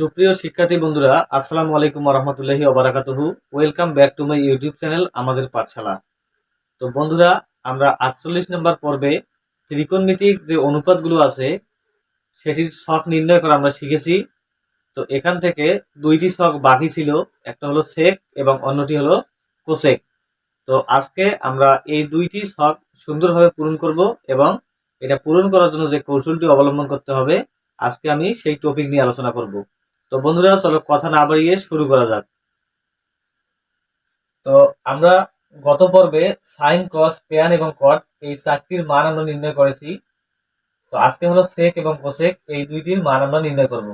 সুপ্রিয় শিক্ষার্থী বন্ধুরা, আসসালামু আলাইকুম রহমতুল্লাহি ওবারাকাতুহু। Welcome back to my YouTube channel Amader Pathshala. তো বন্ধুরা, আমরা আটচল্লিশ নম্বর পর্বে ত্রিকোণমিতিক যে অনুপাতগুলো আছে, সেটির শখ নির্ণয় করা আমরা শিখেছি। তো এখান থেকে দুইটি শখ বাকি ছিল, একটা হলো সেক এবং অন্যটি হলো কোসেক তো আজকে আমরা এই দুইটি শখ সুন্দরভাবে পূরণ করব এবং এটা পূরণ করার জন্য যে কৌশলটি অবলম্বন করতে হবে, আজকে আমি সেই টপিক নিয়ে আলোচনা করব। তো বন্ধুরা, চলো কথা না বাড়িয়ে শুরু করা যাক। তো আমরা গত পর্বে সাইন কস ট্যান এবং কট এই চারটির মান আমরা নির্ণয় করেছি। তো আজকে হলো সেক এবং কোসেক এই দুইটির মান আমরা নির্ণয় করব।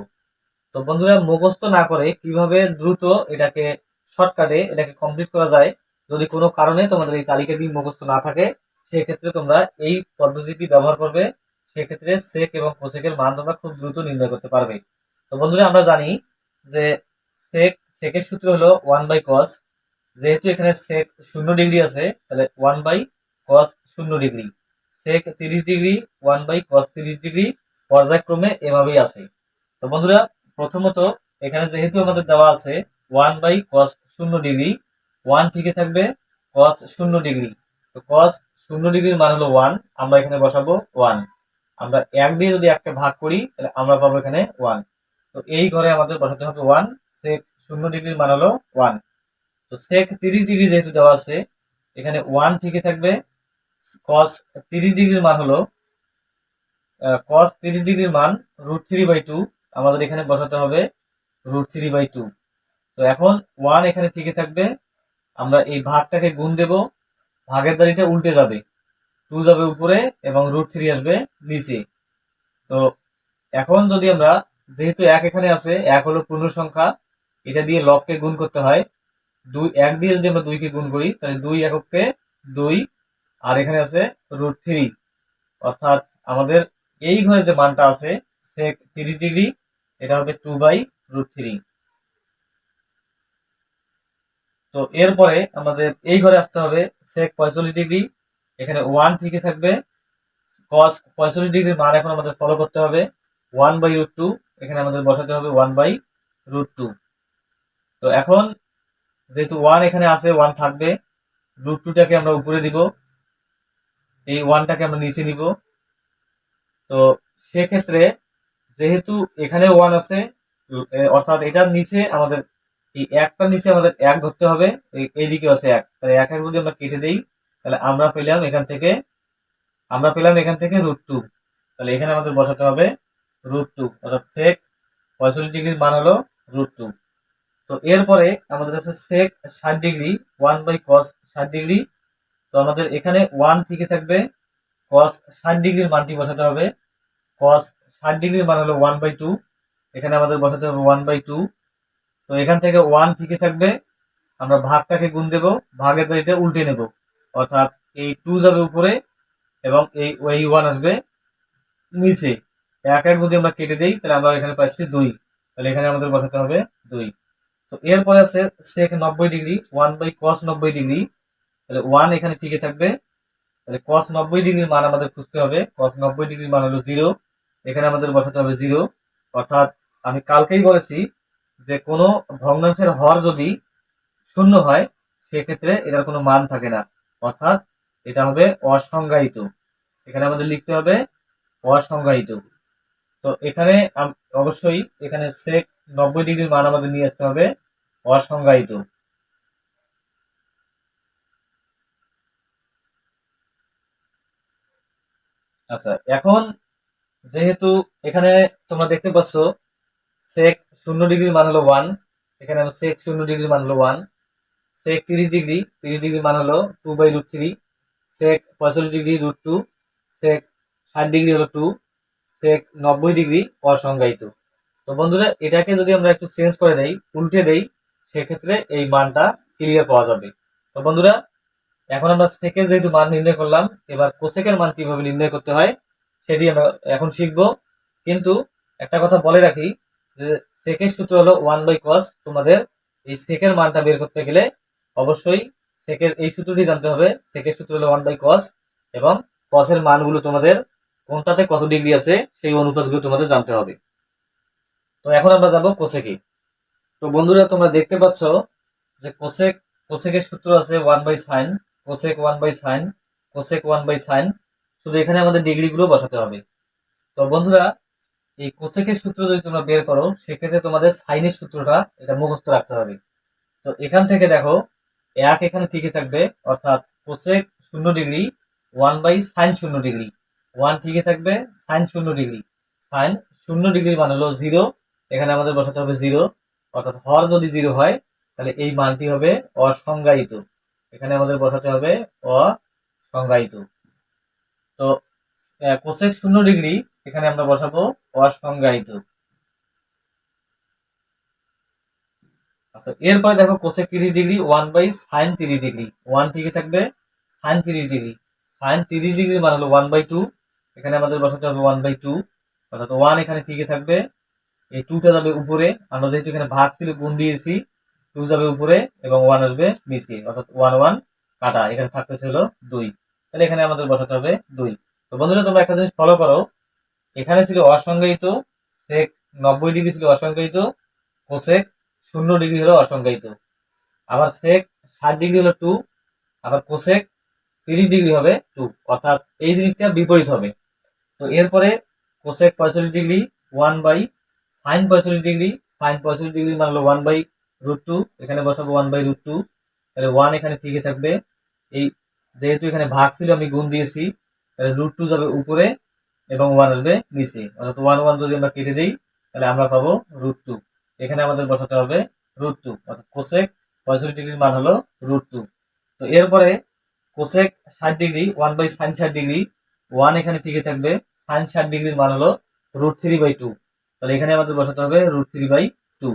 তো বন্ধুরা, মুখস্থ না করে কীভাবে দ্রুত এটাকে শর্টকাটে এটাকে কমপ্লিট করা যায়, যদি কোনো কারণে তোমাদের এই তালিকাটি মুখস্থ না থাকে, সেক্ষেত্রে তোমরা এই পদ্ধতিটি ব্যবহার করবে। সেক্ষেত্রে সেক এবং কোসেকের মান তোমরা খুব দ্রুত নির্ণয় করতে পারবে। তো বন্ধুরা, আমরা জানি যে সেক সেকের সূত্র হলো ওয়ান বাই কস যেহেতু এখানে সেক শূন্য ডিগ্রি আছে, তাহলে ওয়ান বাই কস শূন্য ডিগ্রি সেক তিরিশ ডিগ্রি ওয়ান বাই কস তিরিশ ডিগ্রি পর্যায়ক্রমে এভাবেই আছে। তো বন্ধুরা, প্রথমত এখানে যেহেতু আমাদের দেওয়া আছে ওয়ান বাই কস শূন্য ডিগ্রি ওয়ান থেকে থাকবে কস শূন্য ডিগ্রি তো কস শূন্য ডিগ্রির মান হলো ওয়ান আমরা এখানে বসাবো ওয়ান আমরা এক দিয়ে যদি একটা ভাগ করি, তাহলে আমরা পাবো এখানে ওয়ান তো এই ঘরে আমাদের বসাতে হবে ওয়ান সেক শূন্য ডিগ্রির মান হলো ওয়ান তো সেক তিরিশ ডিগ্রি যেহেতু দেওয়া আছে, এখানে ওয়ান ঠিকই থাকবে কস তিরিশ ডিগ্রির মান হলো কস তিরিশ ডিগ্রির মান রুট থ্রি বাই টু আমাদের এখানে বসাতে হবে রুট থ্রি বাই টু তো এখন ওয়ান এখানে ঠিকই থাকবে, আমরা এই ভাগটাকে গুণ দেব, ভাগের দাড়িটা উল্টে যাবে টু যাবে উপরে এবং রুট থ্রি আসবে নিচে। তো এখন যদি আমরা যেহেতু এক এখানে আছে, এক হলো পূর্ণ সংখ্যা, এটা দিয়ে লবকে গুণ করতে হয়। দুই, এক দিয়ে যদি আমরা দুইকে গুণ করি, তাহলে দুই এককে দুই, আর এখানে আছে রুট থ্রি অর্থাৎ আমাদের এই ঘরে যে মানটা আছে, সে তিরিশ ডিগ্রি এটা হবে টু বাই রুট থ্রি তো এরপরে আমাদের এই ঘরে আসতে হবে সেক পঁয়তাল্লিশ ডিগ্রি এখানে ওয়ান ঠিকই থাকবে। কস পঁয়তাল্লিশ ডিগ্রির মান এখন আমাদের ফলো করতে হবে। ওয়ান বাই রুট টু এখানে আমাদের বসাতে হবে ওয়ান বাই রুট টু তো এখন যেহেতু ওয়ান এখানে আছে ওয়ান থাকবে রুট টুটাকে আমরা উপরে দিব। এই ওয়ানটাকে আমরা নিচে নিব। তো সেক্ষেত্রে যেহেতু এখানে ওয়ান আছে অর্থাৎ এটার নিচে আমাদের, এই একটার নিচে আমাদের এক ধরতে হবে এইদিকে আছে এক। তাহলে এক এক যদি আমরা কেটে দিই, তাহলে আমরা পেলাম এখান থেকে, আমরা পেলাম এখান থেকে রুট টু তাহলে এখানে আমাদের বসাতে হবে রুট টু অর্থাৎ সেক পঁয়ষট্টি ডিগ্রির মান হলো রুট টু তো এরপরে আমাদের আছে সেক ষাট ডিগ্রি ওয়ান বাই কস ষাট ডিগ্রি তো আমাদের এখানে ওয়ান থেকে থাকবে কস ষাট ডিগ্রির মানটি বসাতে হবে। কস ষাট ডিগ্রির মান হলো ওয়ান বাই টু এখানে আমাদের বসাতে হবে ওয়ান বাই টু তো এখান থেকে ওয়ান থেকে থাকবে, আমরা ভাগটাকে গুণ দেব, ভাগের দাড়িটা উল্টে নেব। অর্থাৎ এই টু যাবে উপরে এবং এই ওয়ান আসবে নিচে। এক এক যদি আমরা কেটে দিই, তাহলে আমরা এখানে পাচ্ছি দুই। তাহলে এখানে আমাদের বসাতে হবে দুই। তো এরপরে আছে সেক নব্বই ডিগ্রি ওয়ান বাই কস নব্বই ডিগ্রি তাহলে ওয়ান এখানে টিকে থাকবে? তাহলে কস নব্বই ডিগ্রির মান আমাদের খুঁজতে হবে। কস নব্বই ডিগ্রির মান হলো জিরো এখানে আমাদের বসাতে হবে জিরো অর্থাৎ আমি কালকেই বলেছি যে কোনো ভগ্নাংশের হর যদি শূন্য হয়, সেক্ষেত্রে এটার কোনো মান থাকে না। অর্থাৎ এটা হবে অসংজ্ঞায়িত। এখানে আমাদের লিখতে হবে অসংজ্ঞায়িত। তো এখানে অবশ্যই এখানে সেক নব্বই ডিগ্রির মান আমাদের নিয়ে আসতে হবে, অসংজ্ঞায়িত। আচ্ছা এখন যেহেতু এখানে তোমরা দেখতে পাচ্ছ সেক শূন্য ডিগ্রির মান হলো ওয়ান এখানে সেক শূন্য ডিগ্রির মান হলো ওয়ান সেক তিরিশ ডিগ্রি, তিরিশ ডিগ্রির মান হলো two by root three sec পঁয়ষট্টি ডিগ্রি রুট টু সেক ষাট ডিগ্রি হলো টু সেক নব্বই ডিগ্রি অসংজ্ঞায়িত। তো বন্ধুরা, এটাকে যদি আমরা একটু চেঞ্জ করে দেই, উল্টে দেই, সেক্ষেত্রে এই মানটা ক্লিয়ার পাওয়া যাবে। তো বন্ধুরা, এখন আমরা সেকের যেহেতু মান নির্ণয় করলাম, এবার কোসেকের মান কীভাবে নির্ণয় করতে হয়, সেটি আমরা এখন শিখব। কিন্তু একটা কথা বলে রাখি, যে সেকের সূত্র হলো ওয়ান বাই কস তোমাদের এই সেকের মানটা বের করতে গেলে অবশ্যই সেকের এই সূত্রটি জানতে হবে। সেকের সূত্র হলো ওয়ান বাই কস এবং কসের মানগুলো তোমাদের কোনটাতে কত ডিগ্রি আছে, সেই অনুপাতগুলো তোমাদের জানতে হবে। তো এখন আমরা যাব কোসেকে। তো বন্ধুরা, তোমরা দেখতে পাচ্ছ যে কোসেক, কোসেকের সূত্র আছে one by sine, cosec one by sine, cosec one by sine. শুধু এখানে আমাদের ডিগ্রিগুলো বসাতে হবে। তো বন্ধুরা, এই কোসেকের সূত্র যদি তোমরা বের করো, সেক্ষেত্রে তোমাদের সাইনের সূত্রটা এটা মুখস্থ রাখতে হবে। তো এখান থেকে দেখো, এক এখানে ঠিকই থাকবে, অর্থাৎ কোসেক শূন্য ডিগ্রি, ওয়ান বাই সাইন শূন্য ডিগ্রি। ওয়ান ঠিকই থাকবে সাইন শূন্য ডিগ্রি সাইন শূন্য ডিগ্রি মান হলো জিরো এখানে আমাদের বসাতে হবে জিরো অর্থাৎ হর যদি জিরো হয়, তাহলে এই মানটি হবে অসংজ্ঞায়িত। এখানে আমাদের বসাতে হবে অসংজ্ঞায়িত। তো কোসেক শূন্য ডিগ্রি এখানে আমরা বসাবো অসংজ্ঞায়িত। আচ্ছা এরপরে দেখো কোসেক তিরিশ ডিগ্রি ওয়ান বাই সাইন তিরিশ ডিগ্রি ওয়ান ঠিকই থাকবে সাইন তিরিশ ডিগ্রি সাইন তিরিশ ডিগ্রি মান হলো ওয়ান বাই টু এখানে আমাদের বসাতে হবে ওয়ান বাই টু অর্থাৎ ওয়ান এখানে ঠিকই থাকবে। এই টুটা যাবে উপরে। আমরা যেহেতু এখানে ভাগ ছিল, গুণ দিয়েছি টু যাবে উপরে এবং ওয়ান আসবে নিচে, অর্থাৎ ওয়ান ওয়ান কাটা। এখানে থাকতেছে হলো দুই। তাহলে এখানে আমাদের বসাতে হবে দুই। তো বন্ধুরা, তোমরা একটা জিনিস ফলো করো। এখানে ছিল অসংজ্ঞায়িত সেক নব্বই ডিগ্রি ছিল অসংজ্ঞায়িত কোসেক শূন্য ডিগ্রি হলো অসংজ্ঞায়িত। আবার সেক ষাট ডিগ্রি হলো টু আবার কোসেক তিরিশ ডিগ্রি হবে টু অর্থাৎ এই জিনিসটা বিপরীত হবে। তো এরপরে কোসেক পঁয়তাল্লিশ ডিগ্রি ওয়ান বাই সাইন পঁয়তাল্লিশ ডিগ্রি সাইন পঁয়তাল্লিশ ডিগ্রি মানে হলো ওয়ান বাই রুট টু এখানে বসাবো ওয়ান বাই রুট টু তাহলে ওয়ান এখানে ঠিকই থাকবে? এই যেহেতু এখানে ভাগ ছিল, আমি গুণ দিয়েছি, তাহলে রুট টু যাবে উপরে এবং ওয়ান আসবে নিচে। অর্থাৎ ওয়ান ওয়ান যদি আমরা কেটে দিই, তাহলে আমরা পাবো রুট টু এখানে আমাদের বসাতে হবে রুট টু অর্থাৎ কোসেক পঁয়ষট্টি ডিগ্রির মান হলো রুট টু তো এরপরে কোসেক ষাট ডিগ্রি ওয়ান বাই সাইন ষাট ডিগ্রি ওয়ান এখানে ঠিকই থাকবে সাইন ষাট ডিগ্রির মান হলো রুট থ্রি বাই টু তাহলে এখানে আমাদের বসাতে হবে রুট থ্রি বাই টু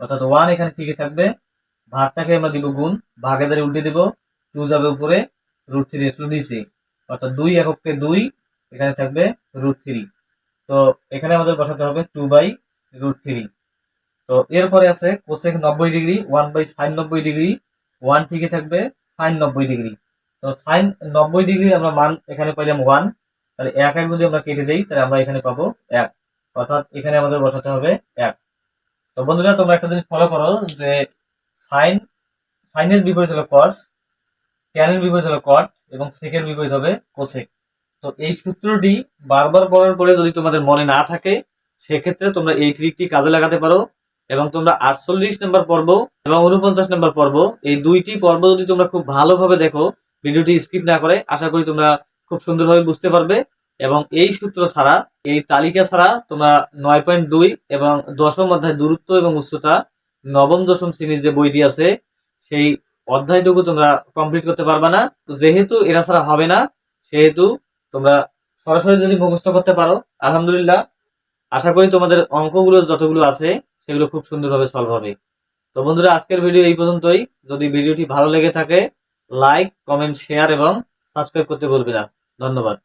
অর্থাৎ ওয়ান এখানে ঠিকই থাকবে, ভাগটাকে আমরা দিব গুণ ভাগে দ্বারা উল্টে দিব টু যাবে উপরে রুট থ্রি আসলো নিচে অর্থাৎ দুই এককে দুই এখানে থাকবে রুট থ্রি তো এখানে আমাদের বসাতে হবে টু বাই রুট থ্রি তো এরপরে আছে কোসেক নব্বই ডিগ্রি ওয়ান বাই সাইন নব্বই ডিগ্রি ওয়ান ঠিকই থাকবে সাইন নব্বই ডিগ্রি তো সাইন নব্বই ডিগ্রি আমরা মান এখানে পাইলাম ওয়ান তাহলে এক এক যদি আমরা কেটে দিই, তাহলে আমরা এখানে পাবো এক। অর্থাৎ এখানে আমাদের বসাতে হবে এক। তো বন্ধুরা, তোমরা একটা জিনিস ফলো করো যে সাইন, সাইনের বিপরীত হলো কস ট্যানের বিপরীত হলো কট এবং সেকের বিপরীত হবে কোসেক তো এই সূত্রটি বারবার পড়ার পরে যদি তোমাদের মনে না থাকে, সেক্ষেত্রে তোমরা এই ট্রিকটি কাজে লাগাতে পারো এবং তোমরা আটচল্লিশ নম্বর পর্ব এবং উনপঞ্চাশ নম্বর পর্ব, এই দুইটি পর্ব যদি তোমরা খুব ভালোভাবে দেখো ভিডিওটি স্কিপ না করে আশা করি তোমরা খুব সুন্দরভাবে বুঝতে পারবে এবং এই সূত্র ছাড়া, এই তালিকা ছাড়া তোমরা নয় পয়েন্ট দুই এবং দশম অধ্যায় দূরত্ব এবং উচ্চতা নবম দশম শ্রেণির যে বইটি আছে, সেই অধ্যায়টুকু তোমরা কমপ্লিট করতে পারবে না। যেহেতু এরা ছাড়া হবে না, সেহেতু তোমরা সরাসরি যদি মুখস্থ করতে পারো, আলহামদুলিল্লাহ। আশা করি তোমাদের অঙ্কগুলো যতগুলো আছে, সেগুলো খুব সুন্দরভাবে সলভ হবে। তো বন্ধুরা, আজকের ভিডিও এই পর্যন্তই। যদি ভিডিওটি ভালো লেগে থাকে লাইক কমেন্ট শেয়ার এবং সাবস্ক্রাইব করতে ভুলবে না। ধন্যবাদ।